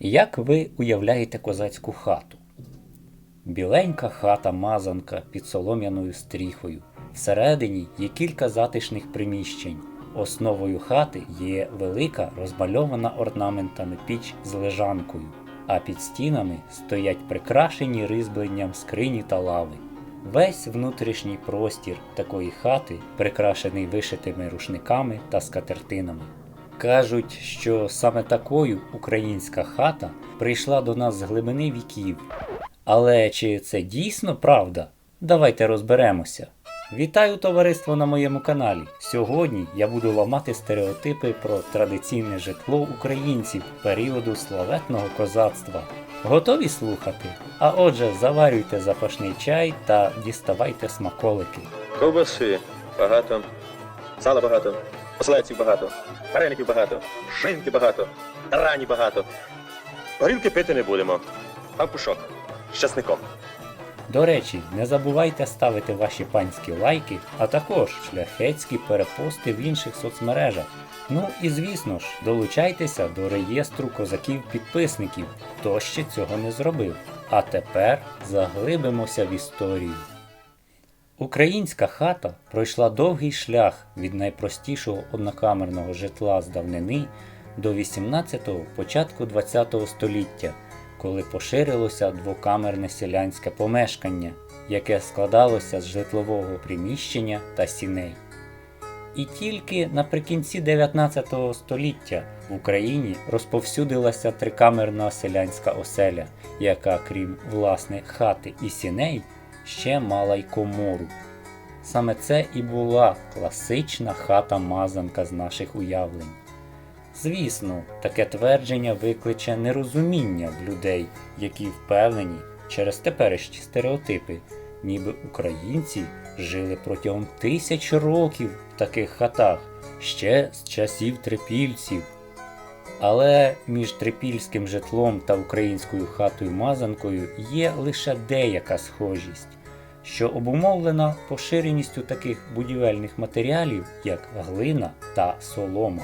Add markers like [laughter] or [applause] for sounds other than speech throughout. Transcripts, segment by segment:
Як ви уявляєте козацьку хату? Біленька хата мазанка під солом'яною стріхою. Всередині є кілька затишних приміщень. Основою хати є велика розмальована орнаментами піч з лежанкою, а під стінами стоять прикрашені ризьбленням скрині та лави. Весь внутрішній простір такої хати прикрашений вишитими рушниками та скатертинами. Кажуть, що саме такою українська хата прийшла до нас з глибини віків. Але чи це дійсно правда? Давайте розберемося. Вітаю товариство на моєму каналі. Сьогодні я буду ламати стереотипи про традиційне житло українців періоду славетного козацтва. Готові слухати? А отже, заварюйте запашний чай та діставайте смаколики. Ковбаси багато, сала багато, оселедців багато, вареників багато, шинки багато, тарані багато. Горілки пити не будемо, а пушок з. До речі, не забувайте ставити ваші панські лайки, а також шляхетські перепости в інших соцмережах. Ну і звісно ж, долучайтеся до реєстру козаків-підписників, хто ще цього не зробив. А тепер заглибимося в історію. Українська хата пройшла довгий шлях від найпростішого однокамерного житла з давнини до 18-го, початку 20-го століття, коли поширилося двокамерне селянське помешкання, яке складалося з житлового приміщення та сіней. І тільки наприкінці 19 століття в Україні розповсюдилася трикамерна селянська оселя, яка, крім власне хати і сіней, ще мала й комору. Саме це і була класична хата-мазанка з наших уявлень. Звісно, таке твердження викличе нерозуміння в людей, які впевнені через теперішні стереотипи, ніби українці жили протягом тисяч років в таких хатах, ще з часів трипільців. Але між трипільським житлом та українською хатою-мазанкою є лише деяка схожість, що обумовлена поширеністю таких будівельних матеріалів, як глина та солома.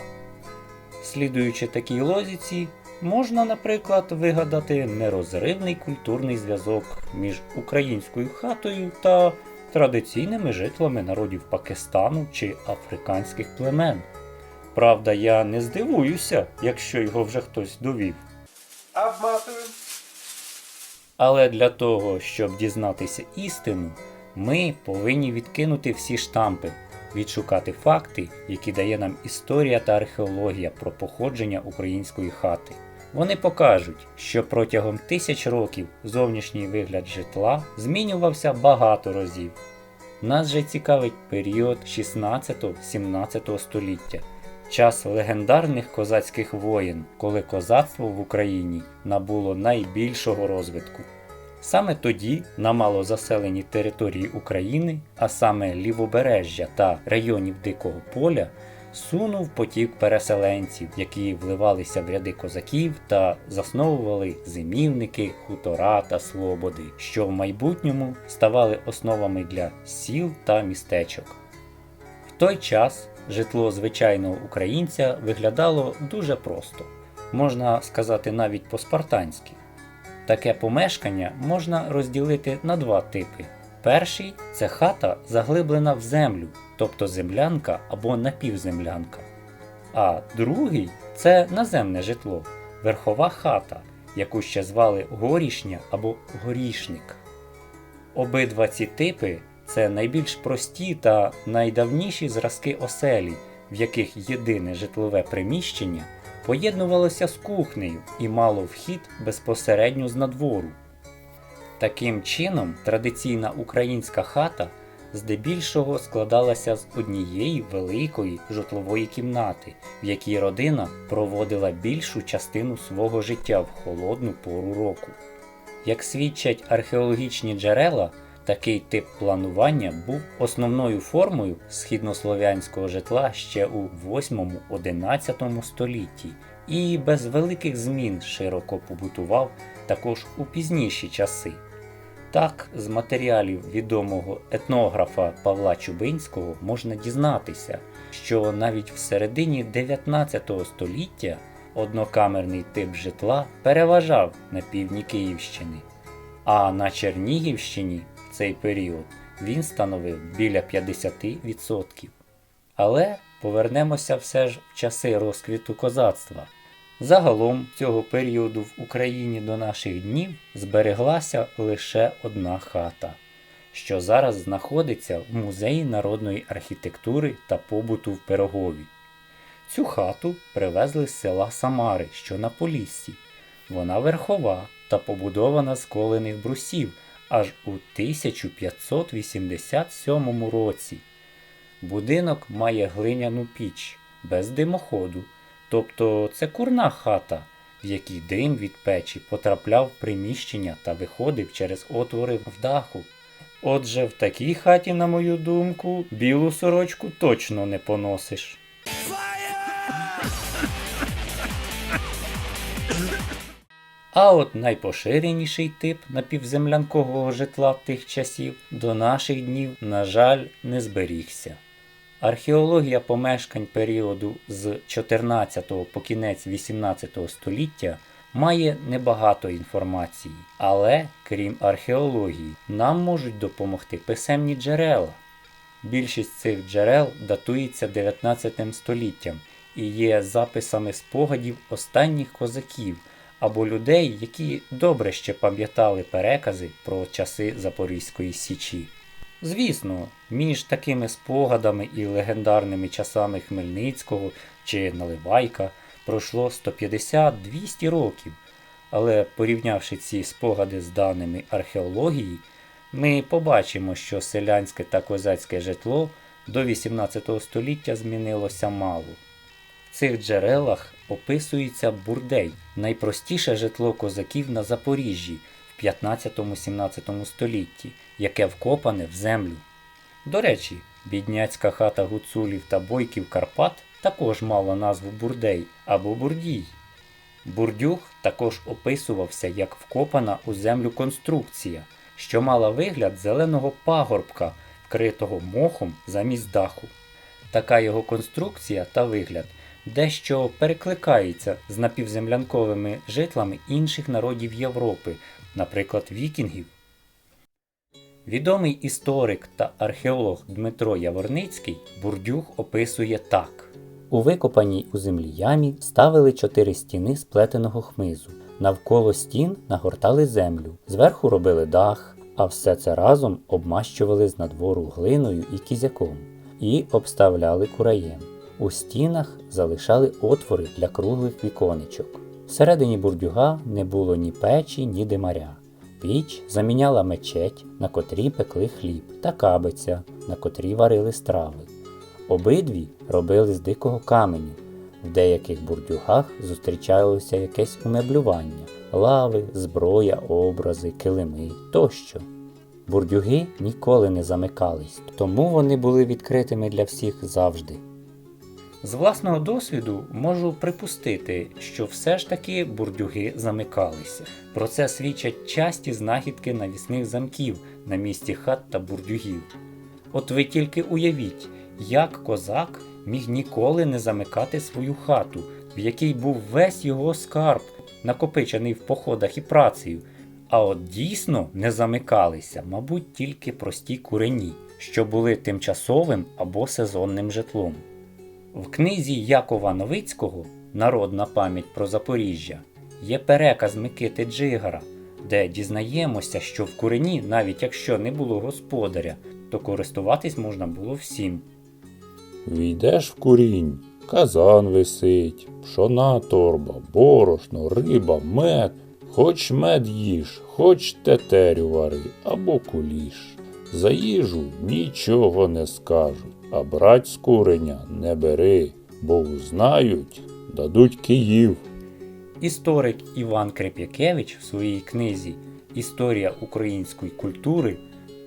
Слідуючи такій лозіці, можна, наприклад, вигадати нерозривний культурний зв'язок між українською хатою та традиційними житлами народів Пакистану чи африканських племен. Правда, я не здивуюся, якщо його вже хтось довів. Обматуємо. Але для того, щоб дізнатися істину, ми повинні відкинути всі штампи, відшукати факти, які дає нам історія та археологія про походження української хати. Вони покажуть, що протягом тисяч років зовнішній вигляд житла змінювався багато разів. Нас же цікавить період 16-17 століття, час легендарних козацьких воєн, коли козацтво в Україні набуло найбільшого розвитку. Саме тоді на малозаселеній території України, а саме лівобережжя та районів Дикого поля, сунув потік переселенців, які вливалися в ряди козаків та засновували зимівники, хутора та слободи, що в майбутньому ставали основами для сіл та містечок. В той час житло звичайного українця виглядало дуже просто, можна сказати навіть по-спартанськи. Таке помешкання можна розділити на два типи. Перший це хата заглиблена в землю, тобто землянка або напівземлянка. А другий це наземне житло, верхова хата, яку ще звали горішня або горішник. Обидва ці типи це найбільш прості та найдавніші зразки оселі, в яких єдине житлове приміщення поєднувалося з кухнею і мало вхід безпосередньо з надвору. Таким чином, традиційна українська хата здебільшого складалася з однієї великої житлової кімнати, в якій родина проводила більшу частину свого життя в холодну пору року. Як свідчать археологічні джерела, такий тип планування був основною формою східнослов'янського житла ще у 8-11 столітті і без великих змін широко побутував також у пізніші часи. Так, з матеріалів відомого етнографа Павла Чубинського можна дізнатися, що навіть в середині 19 століття однокамерний тип житла переважав на півдні Київщини, а на Чернігівщині цей період він становив біля 50%. Але повернемося все ж в часи розквіту козацтва. Загалом цього періоду в Україні до наших днів збереглася лише одна хата, що зараз знаходиться в Музеї народної архітектури та побуту в Пирогові. Цю хату привезли з села Самари, що на Поліссі. Вона верхова та побудована з колених брусів аж у 1587 році. Будинок має глиняну піч без димоходу, тобто це курна хата, в якій дим від печі потрапляв в приміщення та виходив через отвори в даху. Отже, в такій хаті, на мою думку, білу сорочку точно не поносиш. А от найпоширеніший тип напівземлянкового житла тих часів до наших днів, на жаль, не зберігся. Археологія помешкань періоду з 14 по кінець 18 століття має небагато інформації, але крім археології, нам можуть допомогти писемні джерела. Більшість цих джерел датується 19 століттям і є записами спогадів останніх козаків або людей, які добре ще пам'ятали перекази про часи Запорізької Січі. Звісно, між такими спогадами і легендарними часами Хмельницького чи Наливайка пройшло 150-200 років, але порівнявши ці спогади з даними археології, ми побачимо, що селянське та козацьке житло до 18 століття змінилося мало. Цих джерелах описується бурдей, найпростіше житло козаків на Запоріжжі в 15-17 столітті, яке вкопане в землю. До речі, бідняцька хата гуцулів та бойків Карпат також мала назву бурдей або бурдій. Бурдюг також описувався як вкопана у землю конструкція, що мала вигляд зеленого пагорбка, вкритого мохом замість даху. Така його конструкція та вигляд дещо перекликається з напівземлянковими житлами інших народів Європи, наприклад, вікінгів. Відомий історик та археолог Дмитро Яворницький бурдюг описує так: у викопаній у землі ямі ставили чотири стіни з плетеного хмизу. Навколо стін нагортали землю, зверху робили дах, а все це разом обмащували з надвору глиною і кізяком і обставляли кураєм. У стінах залишали отвори для круглих віконечок. Всередині бурдюга не було ні печі, ні димаря. Піч заміняла мечеть, на котрій пекли хліб, та кабиця, на котрій варили страви. Обидві робили з дикого каменю. В деяких бурдюгах зустрічалося якесь умеблювання лави, зброя, образи, килими тощо. Бурдюги ніколи не замикались, тому вони були відкритими для всіх завжди. З власного досвіду можу припустити, що все ж таки бурдюги замикалися. Про це свідчать часті знахідки навісних замків на місці хат та бурдюгів. От ви тільки уявіть, як козак міг ніколи не замикати свою хату, в якій був весь його скарб, накопичений в походах і працею. А от дійсно не замикалися, мабуть, тільки прості курені, що були тимчасовим або сезонним житлом. В книзі Якова Новицького Народна пам'ять про Запоріжжя є переказ Микити Джигара, де дізнаємося, що в курені, навіть якщо не було господаря, то користуватись можна було всім. Війдеш в курінь, казан висить, пшона торба, борошно, риба, мед. Хоч мед їж, хоч тетерю вари або куліш. За їжу нічого не скажуть, а брать з куреня не бери, бо узнають, дадуть Київ. Історик Іван Креп'якевич в своїй книзі Історія української культури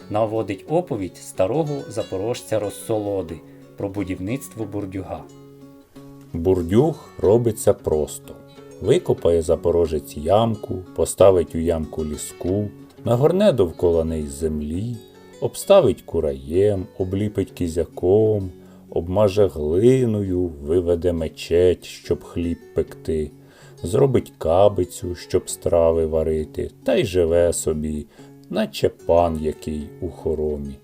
наводить оповідь старого запорожця Розсолоди про будівництво бурдюга. Бурдюг робиться просто. Викопає запорожець ямку, поставить у ямку ліску, нагорне довкола неї землі, обставить кураєм, обліпить кізяком, обмаже глиною, виведе мечеть, щоб хліб пекти, зробить кабицю, щоб страви варити, та й живе собі, наче пан який у хоромі.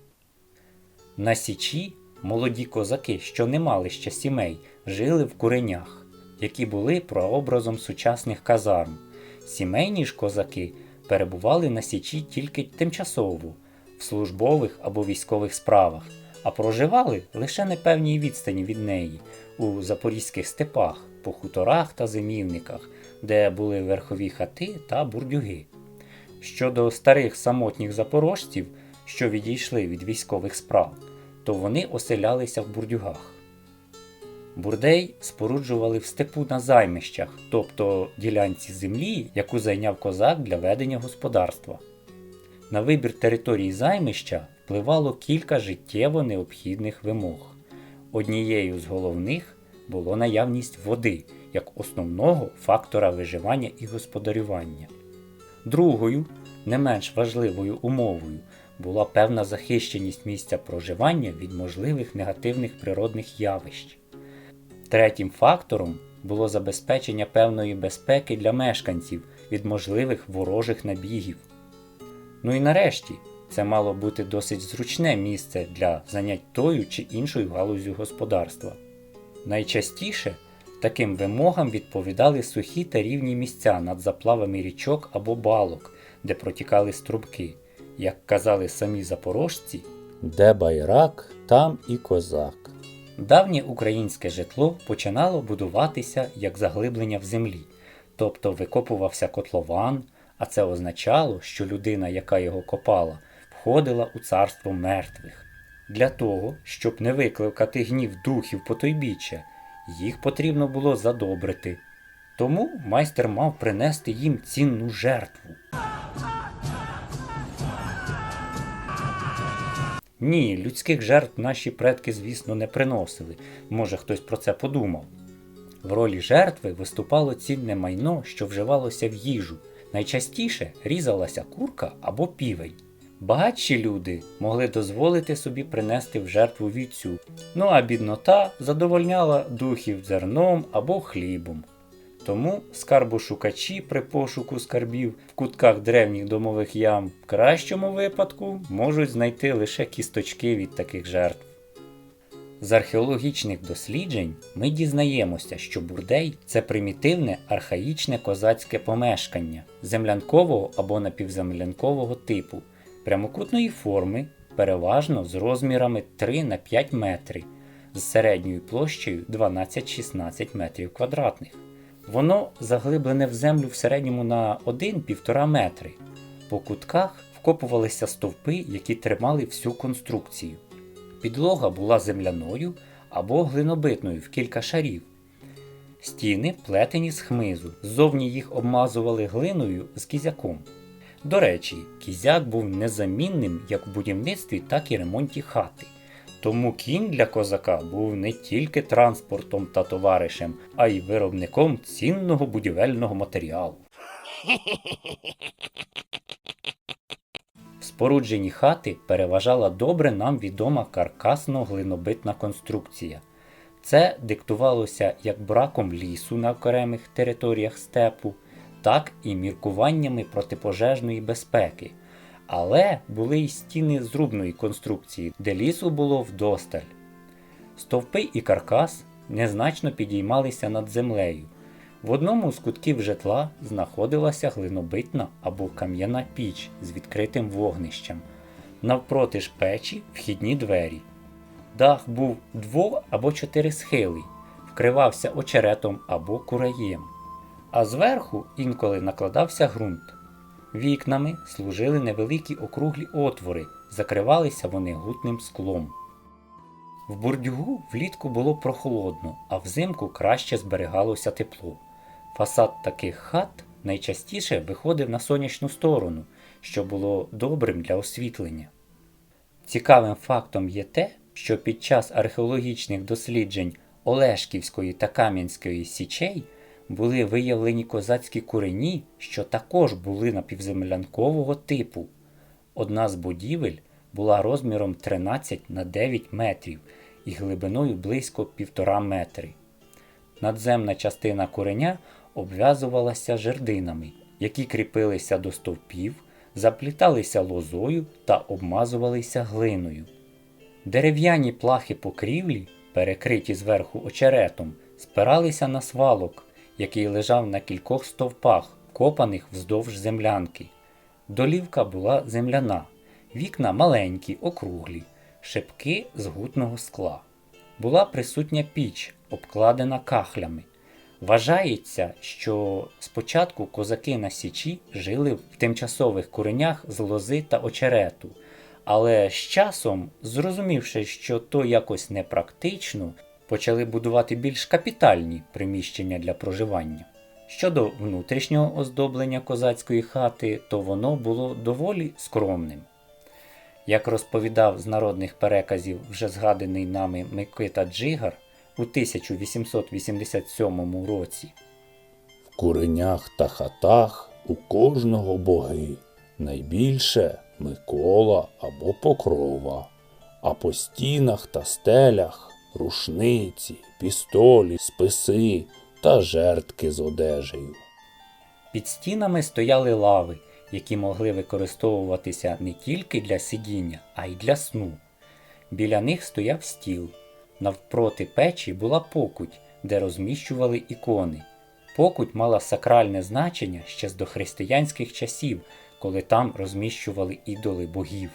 На Січі молоді козаки, що не мали ще сімей, жили в куренях, які були прообразом сучасних казарм. Сімейні ж козаки перебували на Січі тільки тимчасово, службових або військових справах, а проживали лише на певній відстані від неї у запорізьких степах, по хуторах та зимівниках, де були верхові хати та бурдюги. Щодо старих самотніх запорожців, що відійшли від військових справ, то вони оселялися в бурдюгах. Бурдей споруджували в степу на займищах, тобто ділянці землі, яку зайняв козак для ведення господарства. На вибір території займища впливало кілька життєво необхідних вимог. Однією з головних було наявність води як основного фактора виживання і господарювання. Другою, не менш важливою умовою, була певна захищеність місця проживання від можливих негативних природних явищ. Третім фактором було забезпечення певної безпеки для мешканців від можливих ворожих набігів. Ну і нарешті, це мало бути досить зручне місце для занять тою чи іншою галузю господарства. Найчастіше таким вимогам відповідали сухі та рівні місця над заплавами річок або балок, де протікали струбки. Як казали самі запорожці, Де байрак, там і козак. Давнє українське житло починало будуватися як заглиблення в землі, тобто викопувався котлован, а це означало, що людина, яка його копала, входила у царство мертвих. Для того, щоб не викликати гнів духів потойбіччя, їх потрібно було задобрити. Тому майстер мав принести їм цінну жертву. Ні, людських жертв наші предки, звісно, не приносили. Може, хтось про це подумав. В ролі жертви виступало цінне майно, що вживалося в їжу. Найчастіше різалася курка або півень. Багатші люди могли дозволити собі принести в жертву вівцю, ну а біднота задовольняла духів зерном або хлібом. Тому скарбошукачі при пошуку скарбів в кутках древніх домових ям в кращому випадку можуть знайти лише кісточки від таких жертв. З археологічних досліджень ми дізнаємося, що бурдей це примітивне архаїчне козацьке помешкання землянкового або напівземлянкового типу, прямокутної форми, переважно з розмірами 3 на 5 метри, з середньою площею 12-16 метрів квадратних. Воно заглиблене в землю в середньому на 1-1,5 метри. По кутках вкопувалися стовпи, які тримали всю конструкцію. Підлога була земляною або глинобитною в кілька шарів. Стіни плетені з хмизу, ззовні їх обмазували глиною з кізяком. До речі, кізяк був незамінним як в будівництві, так і ремонті хати. Тому кінь для козака був не тільки транспортом та товаришем, а й виробником цінного будівельного матеріалу. [laughs] В спорудженні хати переважала добре нам відома каркасно-глинобитна конструкція. Це диктувалося як браком лісу на окремих територіях степу, так і міркуваннями протипожежної безпеки. Але були й стіни зрубної конструкції, де лісу було вдосталь. Стовпи і каркас незначно підіймалися над землею. В одному з кутків житла знаходилася глинобитна або кам'яна піч з відкритим вогнищем. Навпроти ж печі вхідні двері. Дах був дво- або чотирисхилий, вкривався очеретом або кураєм, а зверху інколи накладався ґрунт. Вікнами служили невеликі округлі отвори, закривалися вони гутним склом. В бурдюгу влітку було прохолодно, а взимку краще зберігалося тепло. Фасад таких хат найчастіше виходив на сонячну сторону, що було добрим для освітлення. Цікавим фактом є те, що під час археологічних досліджень Олешківської та Кам'янської січей були виявлені козацькі курені, що також були напівземлянкового типу. Одна з будівель була розміром 13 на 9 метрів і глибиною близько 1,5 метри. Надземна частина куреня обв'язувалася жердинами, які кріпилися до стовпів, запліталися лозою та обмазувалися глиною. Дерев'яні плахи покрівлі, перекриті зверху очеретом, спиралися на свалок, який лежав на кількох стовпах, копаних вздовж землянки. Долівка була земляна, вікна маленькі, округлі, шипки з гутного скла. Була присутня піч, обкладена кахлями. Вважається, що спочатку козаки на Січі жили в тимчасових куренях з лози та очерету, але з часом, зрозумівши, що то якось непрактично, почали будувати більш капітальні приміщення для проживання. Щодо внутрішнього оздоблення козацької хати, то воно було доволі скромним. Як розповідав з народних переказів вже згаданий нами Микита Джигар у 1887 році, В куренях та хатах у кожного боги. Найбільше Микола або Покрова, а по стінах та стелях рушниці, пістолі, списи та жертки з одежею. Під стінами стояли лави, які могли використовуватися не тільки для сидіння, а й для сну. Біля них стояв стіл. Навпроти печі була покуть, де розміщували ікони. Покуть мала сакральне значення ще з дохристиянських часів, коли там розміщували ідоли богів.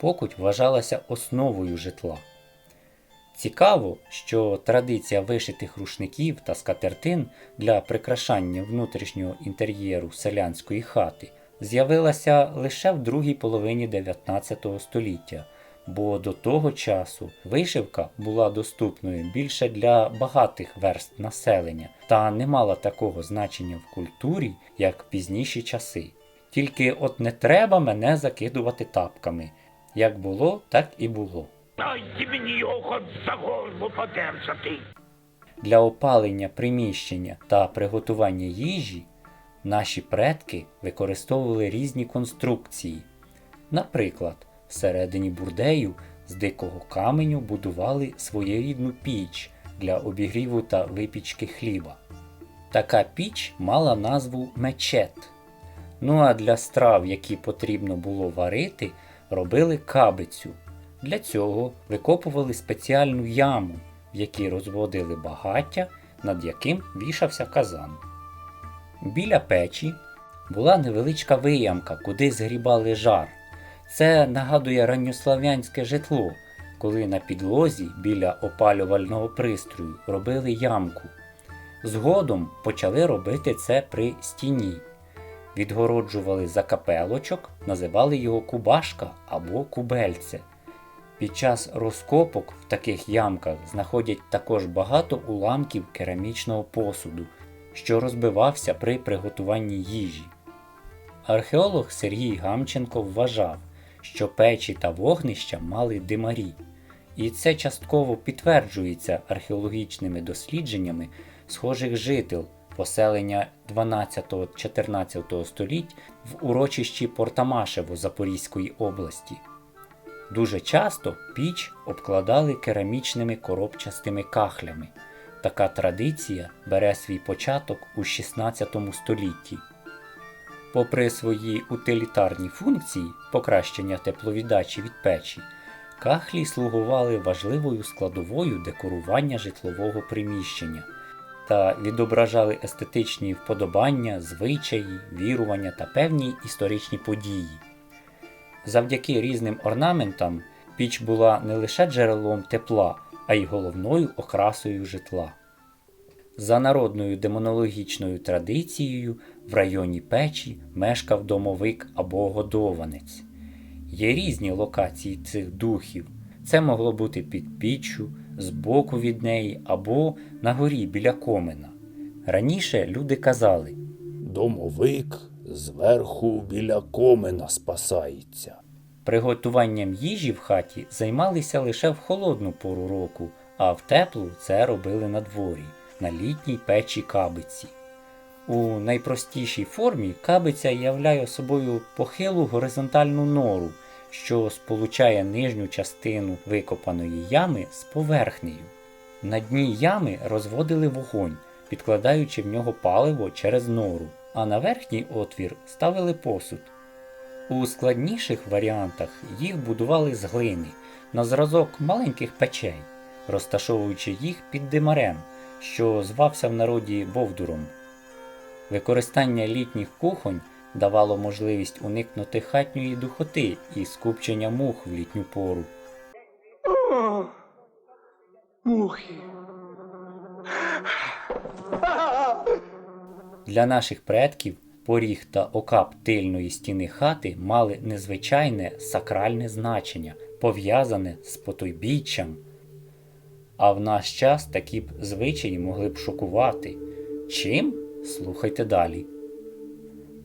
Покуть вважалася основою житла. Цікаво, що традиція вишитих рушників та скатертин для прикрашання внутрішнього інтер'єру селянської хати з'явилася лише в другій половині 19 століття, бо до того часу вишивка була доступною більше для багатих верст населення та не мала такого значення в культурі, як пізніші часи. Тільки от не треба мене закидувати тапками. Як було, так і було. Дайте мені його хоч за горло подержати. Для опалення приміщення та приготування їжі наші предки використовували різні конструкції. Наприклад, всередині бурдею з дикого каменю будували своєрідну піч для обігріву та випічки хліба. Така піч мала назву мечет. Ну а для страв, які потрібно було варити, робили кабицю. Для цього викопували спеціальну яму, в якій розводили багаття, над яким вішався казан. Біля печі була невеличка виямка, куди згрібали жар. Це нагадує ранньослав'янське житло, коли на підлозі біля опалювального пристрою робили ямку. Згодом почали робити це при стіні. Відгороджували закапелочок, називали його кубашка або кубельце. Під час розкопок в таких ямках знаходять також багато уламків керамічного посуду, що розбивався при приготуванні їжі. Археолог Сергій Гамченко вважав, що печі та вогнища мали димарі, і це частково підтверджується археологічними дослідженнями схожих жител поселення 12-14 століть в урочищі Портамашево Запорізької області. Дуже часто піч обкладали керамічними коробчастими кахлями. Така традиція бере свій початок у 16 столітті. Попри свої утилітарні функції покращення тепловіддачі від печі, кахлі слугували важливою складовою декорування житлового приміщення та відображали естетичні вподобання, звичаї, вірування та певні історичні події. Завдяки різним орнаментам піч була не лише джерелом тепла, а й головною окрасою житла. За народною демонологічною традицією в районі печі мешкав домовик або годованець. Є різні локації цих духів. Це могло бути під піччю, збоку від неї або на горі біля комина. Раніше люди казали, Домовик зверху біля комина спасається. Приготуванням їжі в хаті займалися лише в холодну пору року, а в теплу це робили на дворі, на літній печі кабиці. У найпростішій формі кабиця являє собою похилу горизонтальну нору, що сполучає нижню частину викопаної ями з поверхнею. На дні ями розводили вогонь, підкладаючи в нього паливо через нору, а на верхній отвір ставили посуд. У складніших варіантах їх будували з глини на зразок маленьких печей, розташовуючи їх під димарем, що звався в народі бовдуром. Використання літніх кухонь давало можливість уникнути хатньої духоти і скупчення мух в літню пору. Мухи. Для наших предків поріг та окап тильної стіни хати мали незвичайне сакральне значення, пов'язане з потойбіччям. А в наш час такі б звичаї могли б шокувати. Чим? Слухайте далі.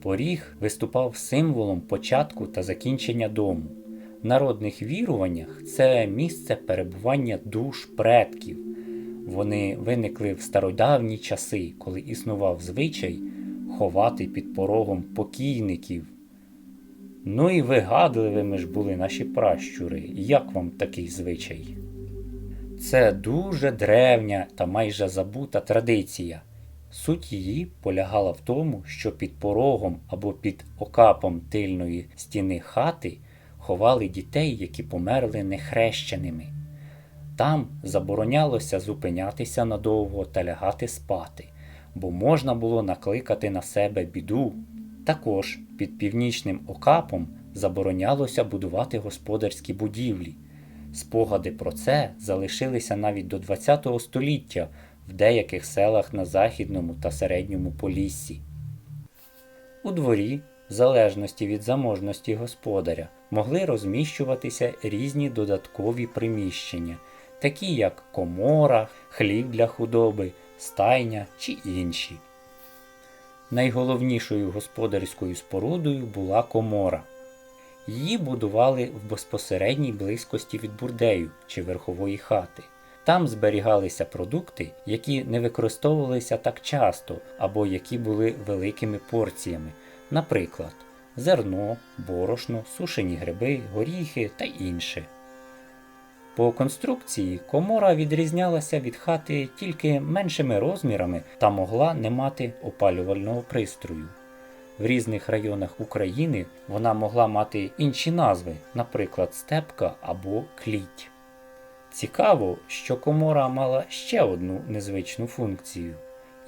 Поріг виступав символом початку та закінчення дому. В народних віруваннях це місце перебування душ предків. Вони виникли в стародавні часи, коли існував звичай ховати під порогом покійників. Ну і вигадливими ж були наші пращури. Як вам такий звичай? Це дуже древня та майже забута традиція. Суть її полягала в тому, що під порогом або під окапом тильної стіни хати ховали дітей, які померли нехрещеними. Там заборонялося зупинятися надовго та лягати спати, бо можна було накликати на себе біду. Також під північним окапом заборонялося будувати господарські будівлі. Спогади про це залишилися навіть до ХХ століття в деяких селах на західному та середньому поліссі. У дворі, в залежності від заможності господаря, могли розміщуватися різні додаткові приміщення, такі як комора, хлів для худоби, стайня чи інші. Найголовнішою господарською спорудою була комора. Її будували в безпосередній близькості від бурдею чи верхової хати. Там зберігалися продукти, які не використовувалися так часто або які були великими порціями, наприклад, зерно, борошно, сушені гриби, горіхи та інше. По конструкції комора відрізнялася від хати тільки меншими розмірами та могла не мати опалювального пристрою. В різних районах України вона могла мати інші назви, наприклад, степка або кліть. Цікаво, що комора мала ще одну незвичну функцію.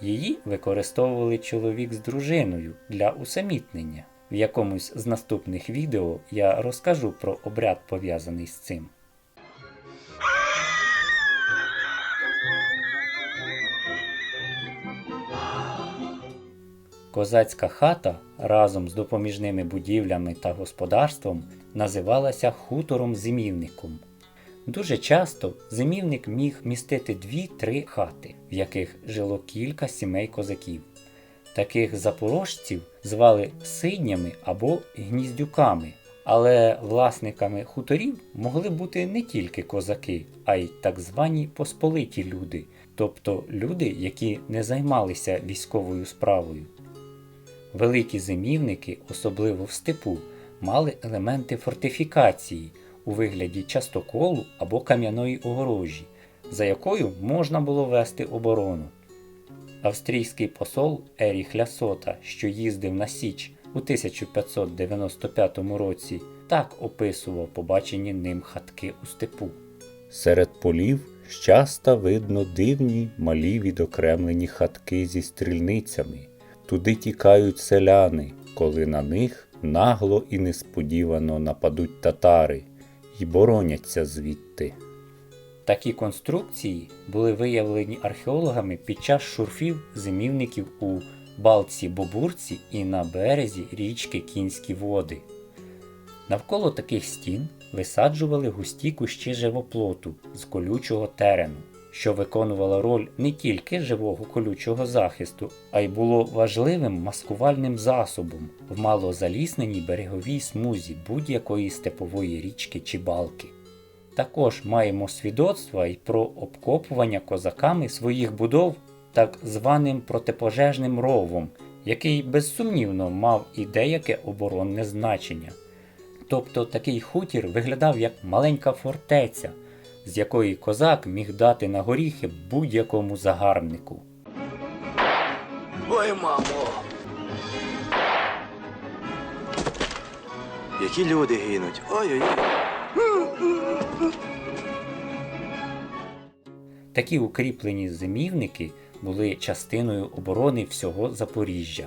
Її використовували чоловік з дружиною для усамітнення. В якомусь з наступних відео я розкажу про обряд пов'язаний з цим. Козацька хата разом з допоміжними будівлями та господарством називалася хутором-зимівником. Дуже часто зимівник міг містити дві-три хати, в яких жило кілька сімей козаків. Таких запорожців звали сиднями або гніздюками, але власниками хуторів могли бути не тільки козаки, а й так звані посполиті люди, тобто люди, які не займалися військовою справою. Великі зимівники, особливо в степу, мали елементи фортифікації у вигляді частоколу або кам'яної огорожі, за якою можна було вести оборону. Австрійський посол Еріх Лясота, що їздив на Січ у 1595 році, так описував побачені ним хатки у степу. Серед полів щаста видно дивні малі відокремлені хатки зі стрільницями. Туди тікають селяни, коли на них нагло і несподівано нападуть татари і бороняться звідти. Такі конструкції були виявлені археологами під час шурфів зимівників у Балці Бобурці і на березі річки Кінські води. Навколо таких стін висаджували густі кущі живоплоту з колючого терену, що виконувало роль не тільки живого колючого захисту, а й було важливим маскувальним засобом в малозалісненій береговій смузі будь-якої степової річки чи балки. Також маємо свідоцтва й про обкопування козаками своїх будов так званим протипожежним ровом, який безсумнівно мав і деяке оборонне значення. Тобто такий хутір виглядав як маленька фортеця, з якої козак міг дати на горіхи будь-якому загарбнику. Ой, мамо. Які люди гинуть. Ой-ой-ой. Такі укріплені зимівники були частиною оборони всього Запоріжжя.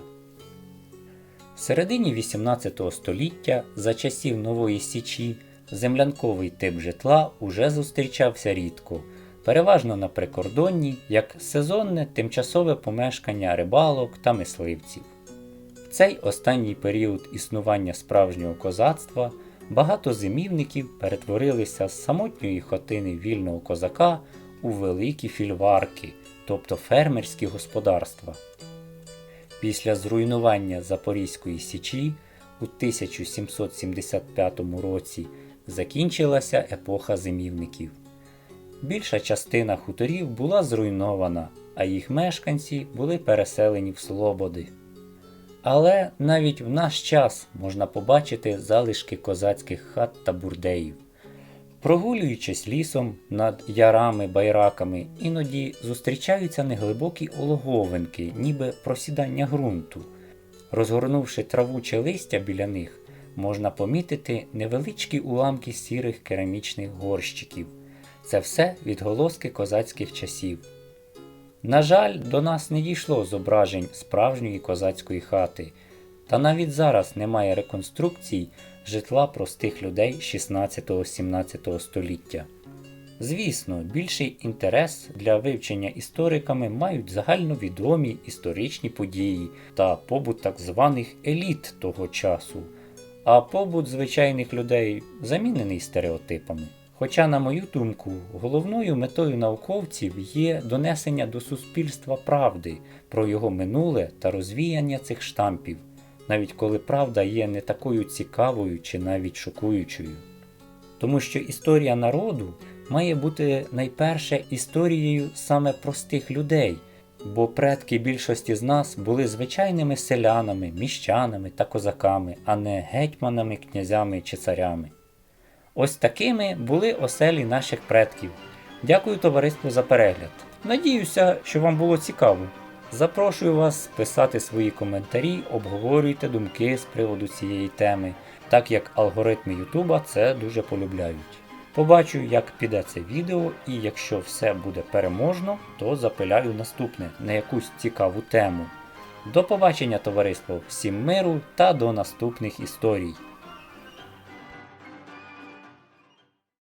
В середині 18 століття, за часів Нової Січі, землянковий тип житла уже зустрічався рідко, переважно на прикордонні, як сезонне тимчасове помешкання рибалок та мисливців. В цей останній період існування справжнього козацтва багато зимівників перетворилися з самотньої хатини вільного козака у великі фільварки, тобто фермерські господарства. Після зруйнування Запорізької Січі у 1775 році закінчилася епоха зимівників. Більша частина хуторів була зруйнована, а їх мешканці були переселені в Слободи. Але навіть в наш час можна побачити залишки козацьких хат та бурдеїв. Прогулюючись лісом над ярами байраками, іноді зустрічаються неглибокі ологовинки, ніби просідання ґрунту. Розгорнувши траву чи листя біля них, можна помітити невеличкі уламки сірих керамічних горщиків. Це все відголоски козацьких часів. На жаль, до нас не дійшло зображень справжньої козацької хати, та навіть зараз немає реконструкцій житла простих людей 16-17 століття. Звісно, більший інтерес для вивчення істориками мають загальновідомі історичні події та побут так званих еліт того часу, а побут звичайних людей замінений стереотипами. Хоча, на мою думку, головною метою науковців є донесення до суспільства правди про його минуле та розвіяння цих штампів, навіть коли правда є не такою цікавою чи навіть шокуючою. Тому що історія народу має бути найперше історією саме простих людей, бо предки більшості з нас були звичайними селянами, міщанами та козаками, а не гетьманами, князями чи царями. Ось такими були оселі наших предків. Дякую товариству за перегляд. Надіюся, що вам було цікаво. Запрошую вас писати свої коментарі, обговорюйте думки з приводу цієї теми, так як алгоритми Ютуба це дуже полюбляють. Побачу, як піде це відео, і якщо все буде переможно, то запиляю наступне на якусь цікаву тему. До побачення, товариство, всім миру та до наступних історій.